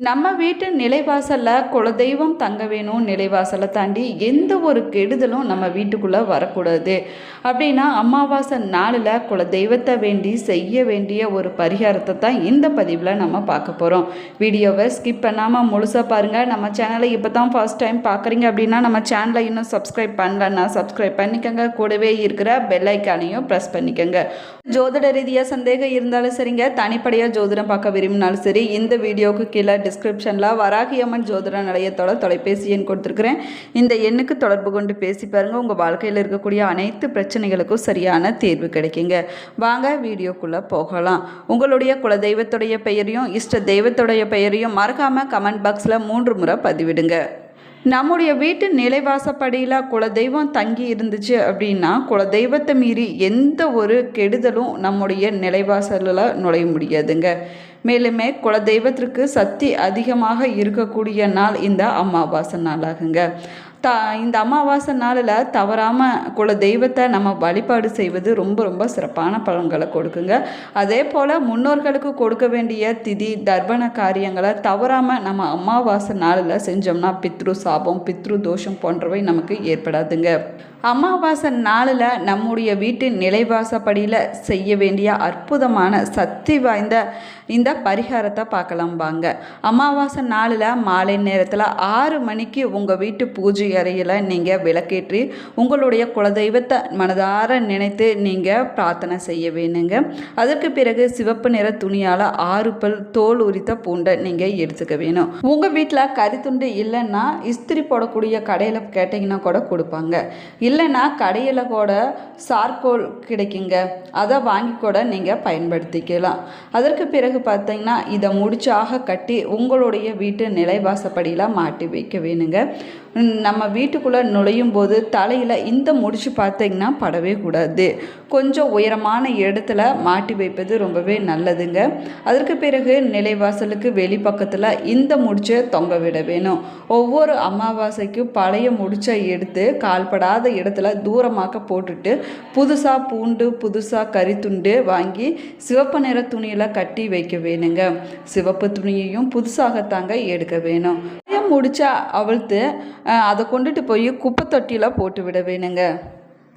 நம்ம வீட்டு நிலைவாசலில் குலதெய்வம் தங்க வேணும் நிலைவாசலை தாண்டி எந்த ஒரு கெடுதலும் நம்ம வீட்டுக்குள்ளே வரக்கூடாது. அப்படின்னா அமாவாசை நாளில் குலதெய்வத்தை வேண்டி செய்ய வேண்டிய ஒரு பரிகாரத்தை தான் இந்த பதிவில் நம்ம பார்க்க போகிறோம் வீடியோவை ஸ்கிப் பண்ணாமல் முழுசாக பாருங்கள் நம்ம சேனலை இப்போ தான் ஃபர்ஸ்ட் டைம் பார்க்குறீங்க அப்படின்னா நம்ம சேனலை இன்னும் சப்ஸ்கிரைப் பண்ணலன்னா சப்ஸ்கிரைப் பண்ணிக்கோங்க. கூடவே இருக்கிற பெல்லைக்கானையும் ப்ரெஸ் பண்ணிக்கோங்க. ஜோதிட ரீதியாக சந்தேகம் இருந்தாலும் சரிங்க. தனிப்படையாக ஜோதிடம் பார்க்க விரும்பினாலும் சரி. இந்த வீடியோவுக்கு கீழே டிஸ்கிரிப்ஷனில் வராகி அம்மன் ஜோதிட நிலையத்தோட தொலைபேசி எண் கொடுத்துருக்குறேன். இந்த எண்ணுக்கு தொடர்பு கொண்டு பேசி பாருங்கள் உங்கள் வாழ்க்கையில் இருக்கக்கூடிய அனைத்து பிரச்சனைகளுக்கும் சரியான தீர்வு கிடைக்குங்க. வாங்க வீடியோக்குள்ளே போகலாம். உங்களுடைய குலதெய்வத்துடைய பெயரையும் இஷ்ட தெய்வத்துடைய பெயரையும் மறக்காமல் கமெண்ட் பாக்ஸில் மூன்று முறை பதிவிடுங்க. நம்முடைய வீட்டு நிலைவாசப்படியில் குலதெய்வம் தங்கி இருந்துச்சு அப்படின்னா குலதெய்வத்தை மீறி எந்த ஒரு கெடுதலும் நம்முடைய நிலைவாசலில் நுழைய முடியாதுங்க. மேலுமே குலதெய்வத்திற்கு சக்தி அதிகமாக இருக்கக்கூடிய நாள் இந்த அமாவாசை நாளாகுங்க. த இந்த அமாவாசை நாளில் தவறாமல் குல தெய்வத்தை நம்ம வழிபாடு செய்வது ரொம்ப ரொம்ப சிறப்பான பலன்களை கொடுக்குங்க. அதே போல் முன்னோர்களுக்கு கொடுக்க வேண்டிய திதி தர்ப்பண காரியங்களை தவறாமல் நம்ம அமாவாசை நாளில் செஞ்சோம்னா பித்ரு சாபம் பித்ரு தோஷம் போன்றவை நமக்கு ஏற்படாதுங்க. அமாவாசை நாளில் நம்முடைய வீட்டு நிலைவாசப்படியில் செய்ய வேண்டிய அற்புதமான சக்தி வாய்ந்த இந்த பரிகாரத்தை பார்க்கலாம் வாங்க. அமாவாசை நாளில் மாலை நேரத்தில் ஆறு மணிக்கு உங்கள் வீட்டு பூஜை அறையில் நீங்கள் விளக்கேற்றி உங்களுடைய குலதெய்வத்தை மனதார நினைத்து நீங்கள் பிரார்த்தனை செய்ய வேணுங்க. அதற்கு பிறகு சிவப்பு நிற துணியால் ஆறு பல் தோல் உரித்த பூண்டை நீங்கள் எடுத்துக்க வேணும். உங்கள் வீட்டில் கறித்துண்டு இல்லைன்னா இஸ்திரி போடக்கூடிய கடையில் கேட்டிங்கன்னா கூட கொடுப்பாங்க. இல்லை இல்லைன்னா கடையில் கூட சார்கோல் கிடைக்குங்க. அதை வாங்கி கூட நீங்கள் பயன்படுத்திக்கலாம். அதற்கு பிறகு பார்த்தீங்கன்னா இதை முடிச்சாக கட்டி உங்களுடைய வீட்டு நிலைவாசப்படியில் மாட்டி வைக்க வேணுங்க. நம்ம வீட்டுக்குள்ளே நுழையும் போது தலையில் இந்த முடிச்சு பார்த்தீங்கன்னா படவே கூடாது. கொஞ்சம் உயரமான இடத்துல மாட்டி வைப்பது ரொம்பவே நல்லதுங்க. அதற்கு பிறகு நிலைவாசலுக்கு வெளிப்பக்கத்தில் இந்த முடிச்சை தொங்க விட வேணும். ஒவ்வொரு அமாவாசைக்கும் பழைய முடிச்சை எடுத்து கால்படாத இடத்துல தூரமாக போட்டுட்டு புதுசாக பூண்டு புதுசாக கறித்துண்டு வாங்கி சிவப்பு நிற துணியில் கட்டி வைக்க வேணுங்க. சிவப்பு துணியையும் புதுசாகத்தாங்க எடுக்க வேணும். முடிச்சா அவிழ்த்து அதை கொண்டுட்டு போய் குப்பை தொட்டியில் போட்டு விட வேணுங்க.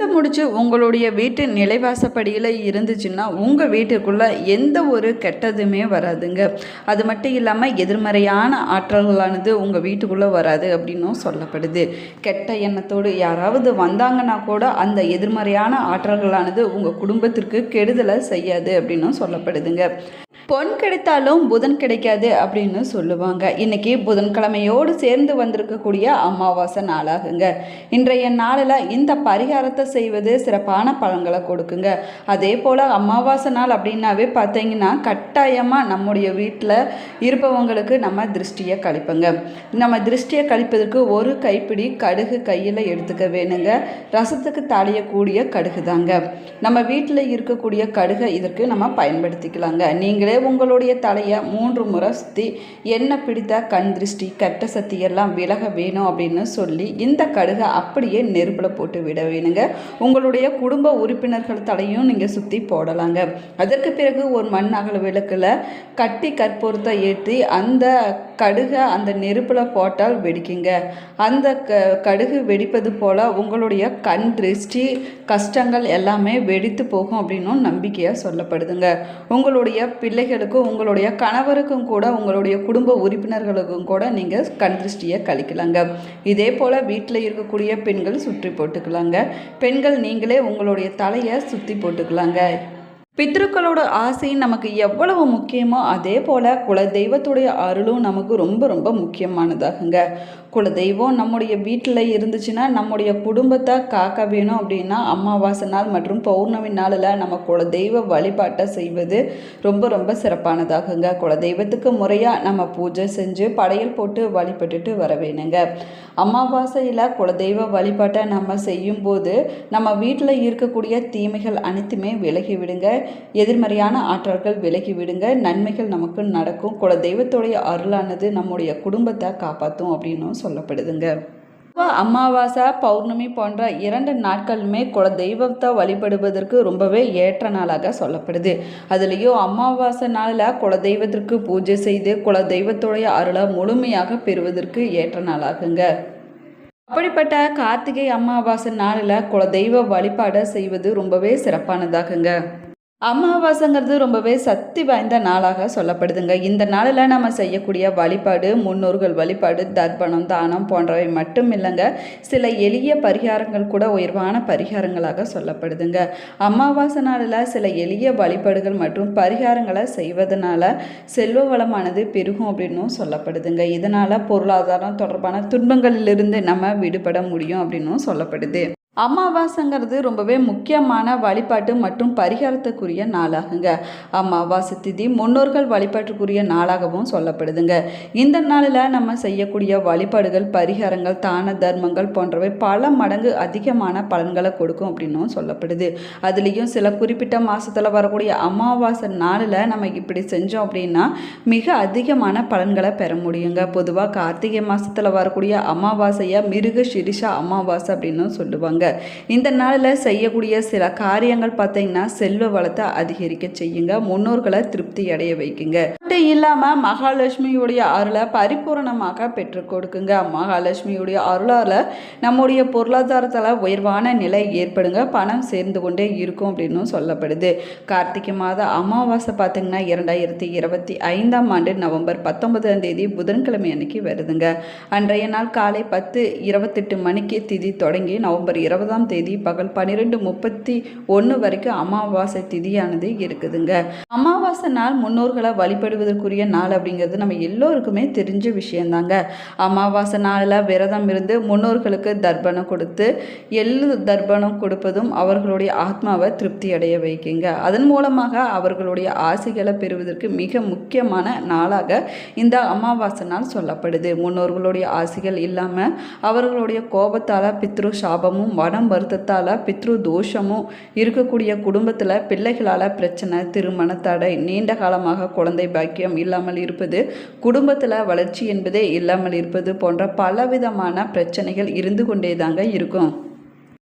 இதை முடிச்சு உங்களுடைய வீட்டு நிலைவாசப்படியில் இருந்துச்சுன்னா உங்கள் வீட்டுக்குள்ளே எந்த ஒரு கெட்டதுமே வராதுங்க. அது மட்டும் இல்லாமல் எதிர்மறையான ஆற்றல்களானது உங்கள் வீட்டுக்குள்ளே வராது அப்படின்னும் சொல்லப்படுது. கெட்ட எண்ணத்தோடு யாராவது வந்தாங்கன்னா கூட அந்த எதிர்மறையான ஆற்றல்களானது உங்கள் குடும்பத்திற்கு கெடுதலை செய்யாது அப்படின்னும் சொல்லப்படுதுங்க. பொன் கிடைத்தாலும் புதன் கிடைக்காது அப்படின்னு சொல்லுவாங்க. இன்னைக்கு புதன்கிழமையோடு சேர்ந்து வந்திருக்கக்கூடிய அமாவாசை நாளாகுங்க. இன்றைய நாளில் இந்த பரிகாரத்தை செய்வது சிறப்பான பலன்களை கொடுக்குங்க. அதே போல் அமாவாசை நாள் அப்படின்னாவே பார்த்தீங்கன்னா கட்டாயமாக நம்முடைய வீட்டில் இருப்பவங்களுக்கு நம்ம திருஷ்டியை கழிப்போங்க. நம்ம திருஷ்டியை கழிப்பதற்கு ஒரு கைப்பிடி கடுகு கையில் எடுத்துக்க வேணுங்க. ரசத்துக்கு தாளியக்கூடிய கடுகு தாங்க நம்ம வீட்டில் இருக்கக்கூடிய கடுகை இதற்கு நம்ம பயன்படுத்திக்கலாங்க. நீங்களே உங்களுடைய தலையை மூன்று முறை சுற்றி என்ன பிடித்த கண் திருஷ்டி கெட்ட சக்தி எல்லாம் விலக வேணும் அப்படின்னு சொல்லி இந்த கடுகை அப்படியே நெருப்பில் போட்டு விட வேணுங்க. உங்களுடைய குடும்ப உறுப்பினர்கள் தலையும் நீங்கள் சுற்றி போடலாங்க. அதற்கு பிறகு ஒரு மண் அகல விளக்கில் கட்டி கற்பூரத்தை ஏற்றி அந்த கடுகை அந்த நெருப்பில் போட்டால் வெடிக்குங்க. அந்த க கடுகு வெடிப்பது போல் உங்களுடைய கண் திருஷ்டி கஷ்டங்கள் எல்லாமே வெடித்து போகும் அப்படின்னும் நம்பிக்கையாக சொல்லப்படுதுங்க. உங்களுடைய பிள்ளைகளுக்கும் உங்களுடைய கணவருக்கும் கூட உங்களுடைய குடும்ப உறுப்பினர்களுக்கும் கூட நீங்கள் கண் திருஷ்டியை கழிக்கலாங்க. இதே போல் வீட்டில் இருக்கக்கூடிய பெண்கள் சுற்றி போட்டுக்கலாங்க. பெண்கள் நீங்களே உங்களுடைய தலையை சுற்றி போட்டுக்கலாங்க. பித்ருக்களோட ஆசை நமக்கு எவ்வளவு முக்கியமோ அதே போல் குலதெய்வத்துடைய அருளும் நமக்கு ரொம்ப ரொம்ப முக்கியமானதாகுங்க. குலதெய்வம் நம்முடைய வீட்டில் இருந்துச்சுன்னா நம்முடைய குடும்பத்தை காக்க வேணும் அப்படின்னா அமாவாசை நாள் மற்றும் பௌர்ணமி நாளில் நம்ம குலதெய்வ வழிபாட்டை செய்வது ரொம்ப ரொம்ப சிறப்பானதாகுங்க. குலதெய்வத்துக்கு முறையாக நம்ம பூஜை செஞ்சு படையல் போட்டு வழிபட்டுட்டு வர வேணுங்க. அமாவாசையில் குலதெய்வ வழிபாட்டை நம்ம செய்யும்போது நம்ம வீட்டில் இருக்கக்கூடிய தீமைகள் அனைத்துமே விலகி விடுங்க. எதிர்மறையான ஆற்றல்கள் விலகி விடுங்க. நன்மைகள் நமக்கு நடக்கும். குலதெய்வத்துடைய அருளானது நம்முடைய குடும்பத்தை காப்பாற்றும் அப்படின்னும் சொல்லப்படுதுங்க. அமாவாசை பௌர்ணமி போன்ற இரண்டு நாட்களுமே குல தெய்வத்தை வழிபடுவதற்கு ரொம்பவே ஏற்ற நாளாக சொல்லப்படுது. அதுலேயும் அமாவாசை நாளில் குல தெய்வத்திற்கு பூஜை செய்து குல தெய்வத்துடைய அருளை முழுமையாக பெறுவதற்கு ஏற்ற நாளாகுங்க. அப்படிப்பட்ட கார்த்திகை அமாவாசை நாளில் குல தெய்வ வழிபாடை செய்வது ரொம்பவே சிறப்பானதாகுங்க. அமாவாசைங்கிறது ரொம்பவே சக்தி வாய்ந்த நாளாக சொல்லப்படுதுங்க. இந்த நாளில் நம்ம செய்யக்கூடிய வழிபாடு முன்னோர்கள் வழிபாடு தர்ப்பணம் தானம் போன்றவை மட்டும் இல்லைங்க. சில எளிய பரிகாரங்கள் கூட உயர்வான பரிகாரங்களாக சொல்லப்படுதுங்க. அமாவாசை நாளில் சில எளிய வழிபாடுகள் மற்றும் பரிகாரங்களை செய்வதனால செல்வ வளமானது பெருகும் அப்படின்னும் சொல்லப்படுதுங்க. இதனால் பொருளாதாரம் தொடர்பான துன்பங்களிலிருந்து நம்ம விடுபட முடியும் அப்படின்னும் சொல்லப்படுது. அமாவாசைங்கிறது ரொம்பவே முக்கியமான வழிபாட்டு மற்றும் பரிகாரத்துக்குரிய நாளாகுங்க. அமாவாசை திதி முன்னோர்கள் வழிபாட்டுக்குரிய நாளாகவும் சொல்லப்படுதுங்க. இந்த நாளில் நம்ம செய்யக்கூடிய வழிபாடுகள் பரிகாரங்கள் தான தர்மங்கள் போன்றவை பல மடங்கு அதிகமான பலன்களை கொடுக்கும் அப்படின்னும் சொல்லப்படுது. அதுலேயும் சில குறிப்பிட்ட மாதத்தில் வரக்கூடிய அமாவாசை நாளில் நம்ம இப்படி செஞ்சோம் அப்படின்னா மிக அதிகமான பலன்களை பெற முடியுங்க. பொதுவாக கார்த்திகை மாதத்தில் வரக்கூடிய அமாவாசையை மிருக சிரிஷா அமாவாசை அப்படின்னு சொல்லுவாங்க. இந்த நாளில் செய்யக்கூடிய சில காரியங்கள் பார்த்தீங்கன்னா செல்வ வளத்தை அதிகரிக்க செய்யுங்க. முன்னோர்களை திருப்தி அடைய வைக்குங்க. மட்டும் இல்லாமல் மகாலட்சுமியுடைய அருளை பரிபூரணமாக பெற்றுக் கொடுக்குங்க. மகாலட்சுமியுடைய அருளால் நம்முடைய பொருளாதாரத்தில் உயர்வான நிலை ஏற்படுங்க. பணம் சேர்ந்து கொண்டே இருக்கும் அப்படின்னு சொல்லப்படுது. கார்த்திகை மாத அமாவாசை பார்த்தீங்கன்னா இரண்டாயிரத்தி இருபத்தி ஐந்தாம் ஆண்டு நவம்பர் பத்தொன்பதாம் தேதி புதன்கிழமை அன்னைக்கு வருதுங்க. அன்றைய நாள் காலை பத்து இருபத்தெட்டு மணிக்கு திதி தொடங்கி நவம்பர் இருபதாம் தேதி பகல் பன்னிரெண்டு முப்பத்தி ஒன்று வரைக்கும் அமாவாசை திதியானது இருக்குதுங்க. அமாவாசை நாள் முன்னோர்களை வழிபடுவதற்குரிய நாள் அப்படிங்கிறது நம்ம எல்லோருக்குமே தெரிஞ்ச விஷயந்தாங்க. அமாவாசை நாளில் விரதம் இருந்து முன்னோர்களுக்கு தர்ப்பணம் கொடுத்து எள்ளு தர்ப்பணம் கொடுப்பதும் அவர்களுடைய ஆத்மாவை திருப்தி அடைய வைக்குங்க. அதன் மூலமாக அவர்களுடைய ஆசைகளை பெறுவதற்கு மிக முக்கியமான நாளாக இந்த அமாவாசை நாள் சொல்லப்படுது. முன்னோர்களுடைய ஆசைகள் இல்லாமல் அவர்களுடைய கோபத்தால் பித்ரு சாபமும் மனம் வருத்தத்தால் பித்ரு தோஷமும் இருக்கக்கூடிய குடும்பத்தில் பிள்ளைகளால் பிரச்சனை திருமண தடை நீண்ட காலமாக குழந்தை பாக்கியம் இல்லாமல் இருப்பது குடும்பத்தில் வளர்ச்சி என்பதே இல்லாமல் இருப்பது போன்ற பலவிதமான பிரச்சனைகள் இருந்து கொண்டே தாங்க இருக்கும்.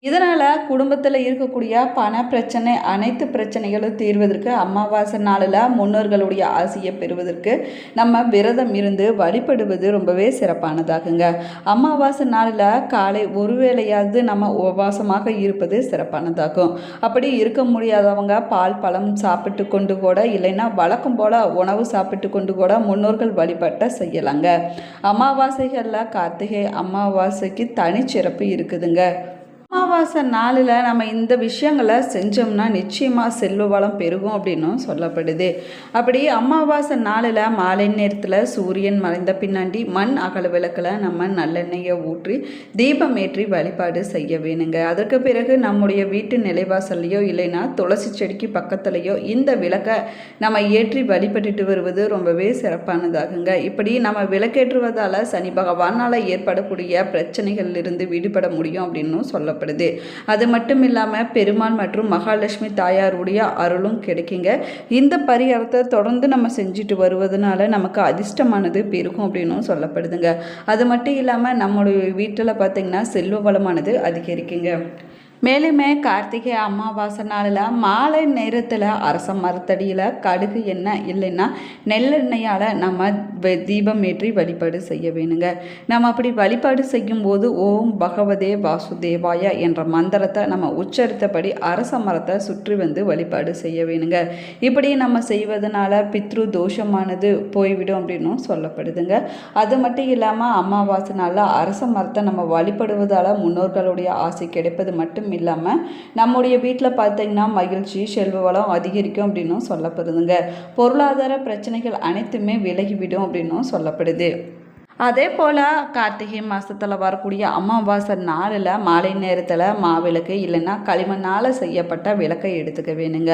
இதனால் குடும்பத்தில் இருக்கக்கூடிய பண பிரச்சனை அனைத்து பிரச்சனைகளும் தீர்வதற்கு அமாவாசை நாளில் முன்னோர்களுடைய ஆசையை பெறுவதற்கு நம்ம விரதம் இருந்து வழிபடுவது ரொம்பவே சிறப்பானதாகுங்க. அமாவாசை நாளில் காலை ஒரு வேளையாவது நம்ம உபவாசமாக இருப்பது சிறப்பானதாகும். அப்படி இருக்க முடியாதவங்க பால் பழம் சாப்பிட்டு கொண்டு கூட இல்லைன்னா வழக்கம் போல் உணவு சாப்பிட்டு கொண்டு கூட முன்னோர்கள் வழிபாட்டை செய்யலாங்க. அமாவாசைகளில் கார்த்திகை அமாவாசைக்கு தனிச்சிறப்பு இருக்குதுங்க. அமாவாசை நாளில் நம்ம இந்த விஷயங்களை செஞ்சோம்னா நிச்சயமாக செல்வ வளம் பெருகும் அப்படின்னும் சொல்லப்படுது. அப்படி அமாவாசை நாளில் மாலை நேரத்தில் சூரியன் மறைந்த பின்னாடி மண் அகல விளக்கில் நம்ம நல்லெண்ணெயை ஊற்றி தீபம் ஏற்றி வழிபாடு செய்ய வேணுங்க. அதற்கு பிறகு நம்முடைய வீட்டு நிலைவாசல்லையோ இல்லைன்னா துளசி செடிக்கு பக்கத்துலேயோ இந்த விளக்கை நம்ம ஏற்றி வழிபட்டுட்டு வருவது ரொம்பவே சிறப்பானதாகுங்க. இப்படி நம்ம விளக்கேற்றுவதால் சனி பகவானால் ஏற்படக்கூடிய பிரச்சனைகளிலிருந்து விடுபட முடியும் அப்படின்னும் சொல்ல கொடுக்கப்படுது அது மட்டும் இல்லாமல் பெருமாள் மற்றும் மகாலட்சுமி தாயாருடைய அருளும் கிடைக்குங்க. இந்த பரிகாரத்தை தொடர்ந்து நம்ம செஞ்சுட்டு வருவதனால நமக்கு அதிர்ஷ்டமானது பெருகும் அப்படின்னும் சொல்லப்படுதுங்க. அது மட்டும் இல்லாமல் நம்மளுடைய வீட்டில் பார்த்திங்கன்னா செல்வ வளமானது அதிகரிக்குங்க. மேலுமே கார்த்திகை அமாவாசை நாளில் மாலை நேரத்தில் அரச மரத்தடியில் கடுகு எண்ணெய் இல்லைன்னா நெல்லெண்ணெயால் நம்ம தீபம் ஏற்றி வழிபாடு செய்ய வேணுங்க. நம்ம அப்படி வழிபாடு செய்யும்போது ஓம் பகவதே வாசுதேவாய என்ற மந்திரத்தை நம்ம உச்சரித்தபடி அரச மரத்தை சுற்றி வந்து வழிபாடு செய்ய வேணுங்க. இப்படி நம்ம செய்வதனால பித்ரு தோஷமானது போய்விடும் அப்படின்னும் சொல்லப்படுதுங்க. அது மட்டும் இல்லாமல் அமாவாசை நாளில் அரச மரத்தை நம்ம வழிபடுவதால் முன்னோர்களுடைய ஆசை கிடைப்பது மட்டும் மட்டும் இல்லாமல் நம்முடைய வீட்டில் பார்த்தீங்கன்னா மகிழ்ச்சி செல்வ வளம் அதிகரிக்கும் அப்படின்னும் சொல்லப்படுதுங்க. பொருளாதார பிரச்சனைகள் அனைத்துமே விலகிவிடும் அப்படின்னும் சொல்லப்படுது. அதே போல் கார்த்திகை மாதத்தில் வரக்கூடிய அமாவாசை நாளில் மாலை நேரத்தில் மாவிளக்கு இல்லைன்னா களிமண்ணால் செய்யப்பட்ட விளக்கை எடுத்துக்க வேணுங்க.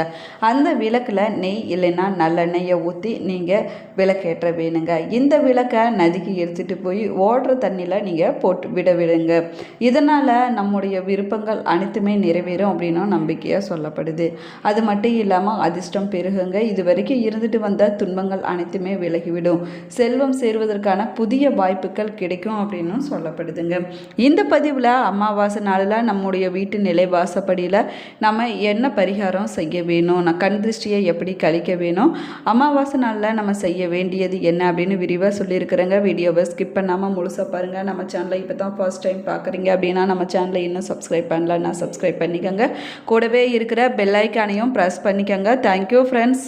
அந்த விளக்கில் நெய் இல்லைன்னா நல்லெண்ணெயை ஊற்றி நீங்கள் விளக்கேற்ற வேணுங்க. இந்த விளக்கை நதிக்கு எடுத்துகிட்டு போய் ஓடுற தண்ணியில் நீங்கள் போட்டு விட விடுங்க. இதனால் நம்முடைய விருப்பங்கள் அனைத்துமே நிறைவேறும் அப்படின்னும் நம்பிக்கையாக சொல்லப்படுது. அது மட்டும் இல்லாமல் அதிர்ஷ்டம் பெருகுங்க. இது வரைக்கும் இருந்துட்டு வந்த துன்பங்கள் அனைத்துமே விலகிவிடும். செல்வம் சேருவதற்கான புதிய வாய்ப்புகள் கிடைக்கும் அப்படின்னும் சொல்லப்படுதுங்க. இந்த பதிவில் அமாவாசை நாளில் நம்முடைய வீட்டு நிலை வாசப்படியில் நம்ம என்ன பரிகாரம் செய்ய வேணும்? நான் கண் திருஷ்டியை எப்படி கழிக்க வேணும்? அமாவாசை நாளில் நம்ம செய்ய வேண்டியது என்ன அப்படின்னு விரிவாக சொல்லியிருக்கிறேங்க. வீடியோவை ஸ்கிப் பண்ணாமல் முழுசாக பாருங்கள் நம்ம சேனலை இப்போ தான் ஃபர்ஸ்ட் டைம் பார்க்குறீங்க அப்படின்னா நம்ம சேனலை இன்னும் சப்ஸ்கிரைப் பண்ணலன்னா சப்ஸ்கிரைப் பண்ணிக்கோங்க. கூடவே இருக்கிற பெல்லைக்கானையும் ப்ரெஸ் பண்ணிக்கோங்க. Thank you friends